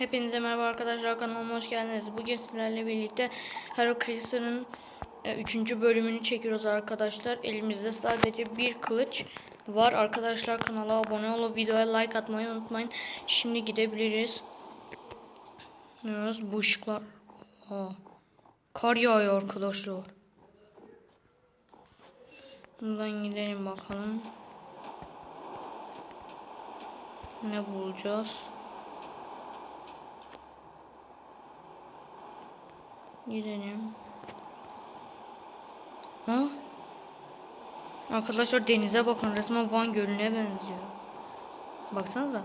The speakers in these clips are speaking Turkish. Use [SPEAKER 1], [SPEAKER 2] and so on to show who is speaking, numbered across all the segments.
[SPEAKER 1] Hepinize merhaba arkadaşlar kanalıma hoş geldiniz. Bugün sizlerle birlikte Hero Crister'ın 3. bölümünü çekiyoruz arkadaşlar. Elimizde sadece bir kılıç var. Arkadaşlar kanala abone olup videoya like atmayı unutmayın. Şimdi gidebiliriz. Biraz bu ışıklar. Aa, kar yağıyor arkadaşlar. Buradan gidelim bakalım. Ne bulacağız? Gidelim. Ha? Arkadaşlar denize bakın resmen Van Gölü'ne benziyor. Baksanıza.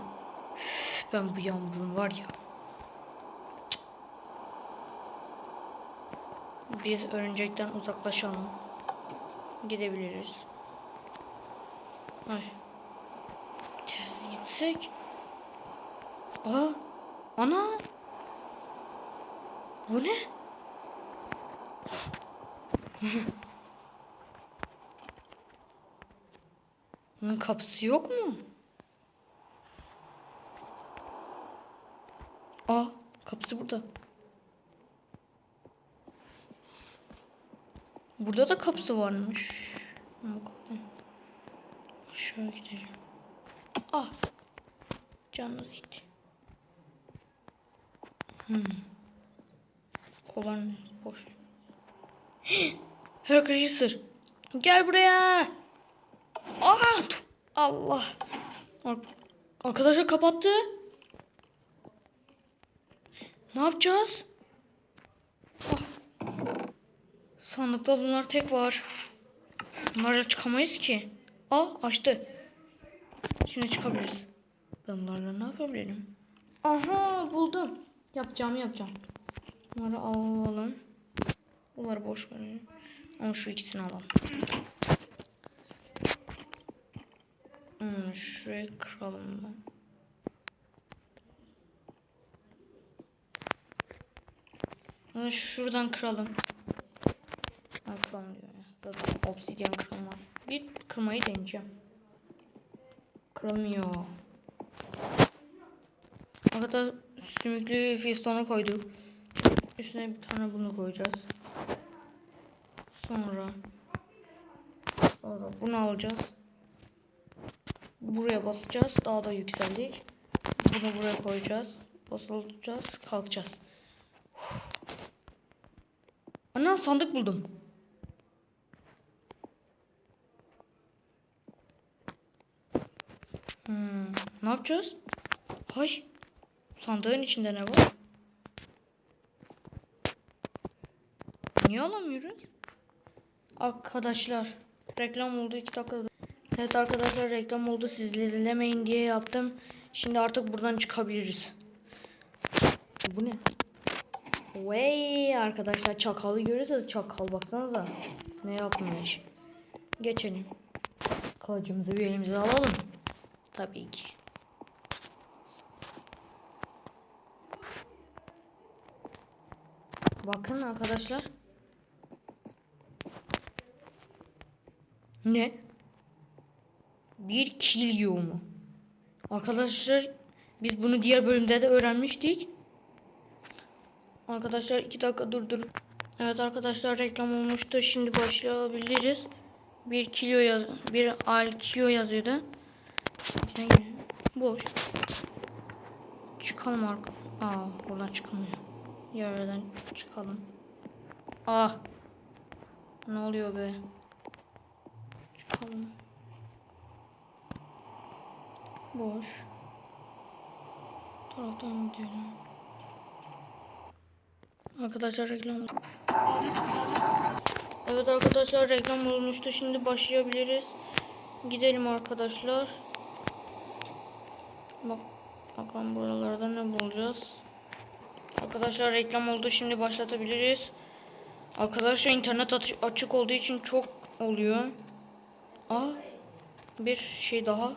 [SPEAKER 1] Ben bu yağmurun var ya. Biz örümcekten uzaklaşalım. Gidebiliriz. Ay. Gitsek. Aa. Ana. Bu ne? Bunun kapısı yok mu? Aa, kapısı burada. Burada da kapısı varmış. Aşağı gidelim. Ah. Canımız gitti. Hmm. Kovan boş. Herkese sır. Gel buraya. Tüh, Allah. Ar- Arkadaşlar kapattı. Ne yapacağız? Ah. Sandıkta bunlar tek var. Bunlarla çıkamayız ki. Aa açtı. Şimdi çıkabiliriz. Ben bunlarla ne yapabilirim? Aha buldum. Yapacağımı yapacağım. Bunları alalım. Bunları boş verelim. Ama şu ikisini alalım. Hmm, şuraya kıralım ben. Bunu şuradan kıralım. Ha, kıralım diyor ya. Zaten obsidyen kırılmaz. Bir kırmayı deneyeceğim. Kırılmıyor. Arkada sümüklü fistonu koyduk. Üstüne bir tane bunu koyacağız. Sonra sonra bunu alacağız. Buraya basacağız. Daha da yükseldik. Bunu buraya koyacağız. Basılacağız. Kalkacağız. Ana sandık buldum. Hmm, ne yapacağız? Hay. Sandığın içinde ne var? Niye alamıyoruz? Arkadaşlar reklam oldu 2 dakika. Evet arkadaşlar reklam oldu siz izlemeyin diye yaptım. Şimdi artık buradan çıkabiliriz. Bu ne? Vay arkadaşlar çakalı görüyorsanız çakal baksanıza. Ne yapmış. Geçelim. Kılıcımızı bir elimize alalım. Tabii ki. Bakın arkadaşlar. Ne? Bir kil mu? Arkadaşlar biz bunu diğer bölümde de öğrenmiştik. Arkadaşlar iki dakika durdur. Evet arkadaşlar reklam olmuştu. Şimdi başlayabiliriz. Bir kilo yaz bir al kilo yazıyordu. Boş. Çıkalım arka. Aa buradan çıkamıyor. Yerden çıkalım. Ah. Ne oluyor be? Çıkalım. Boş. Taraftan gidelim. Arkadaşlar reklam. Evet arkadaşlar reklam olmuştu. Şimdi başlayabiliriz. Gidelim arkadaşlar. Bak bakalım buralarda ne bulacağız. Arkadaşlar reklam oldu. Şimdi başlatabiliriz. Arkadaşlar internet aç- açık olduğu için çok oluyor. Aa bir şey daha.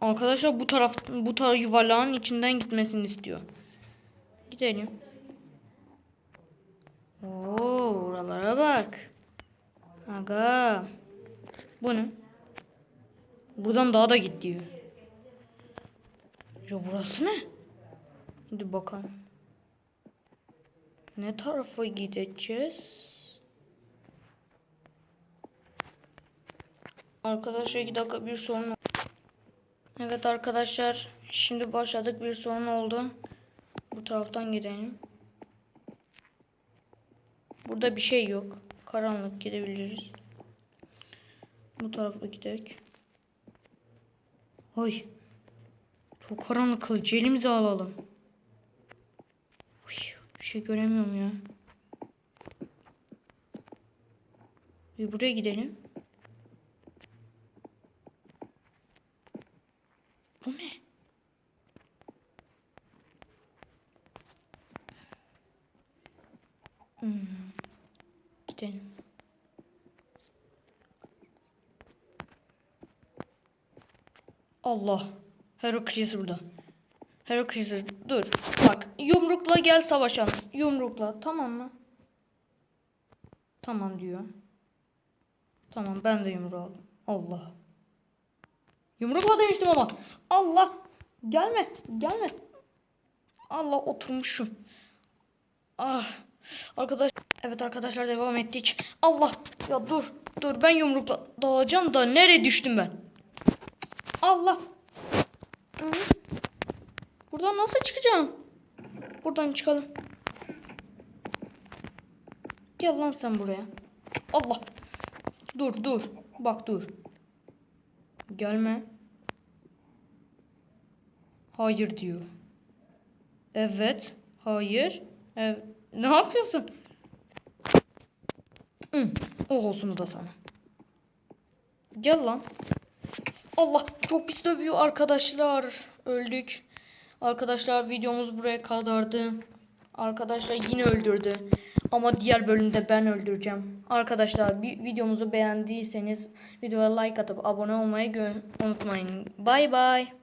[SPEAKER 1] Arkadaşlar bu taraf bu taraf yuvarlağın içinden gitmesini istiyor. Gidelim. Oo, buralara bak. Aga. Bu ne? Buradan daha da git diyor. Ya burası ne? Hadi bakalım. Ne tarafa gideceğiz? Arkadaşlar iki dakika bir sorun Evet arkadaşlar şimdi başladık bir sorun oldu. Bu taraftan gidelim. Burada bir şey yok. Karanlık gidebiliriz. Bu tarafa gidelim. Ay. Çok karanlık kılıç. Elimize alalım. Uy, bir şey göremiyorum ya. Bir buraya gidelim. Bu ne? Hmm. Gidelim. Allah. Herokris burada. Herokris dur. Bak yumrukla gel savaşalım. Yumrukla tamam mı? Tamam diyor. Tamam ben de yumruğu aldım. Allah. Yumrukla demiştim ama. Allah. Gelme. Gelme. Allah oturmuşum. Ah. Arkadaş. Evet arkadaşlar devam ettik. Allah. Ya dur. Dur ben yumrukla dalacağım da nereye düştüm ben? Allah. Buradan nasıl çıkacağım? Buradan çıkalım. Gel lan sen buraya. Allah. Dur dur. Bak dur. Gelme. Hayır diyor. Evet. Hayır. Evet. Ne yapıyorsun? Hı. Oh olsun da sana. Gel lan. Allah çok pis dövüyor arkadaşlar. Öldük. Arkadaşlar videomuz buraya kadardı. Arkadaşlar yine öldürdü. Ama diğer bölümde ben öldüreceğim. Arkadaşlar bir videomuzu beğendiyseniz videoya like atıp abone olmayı unutmayın. Bay bay.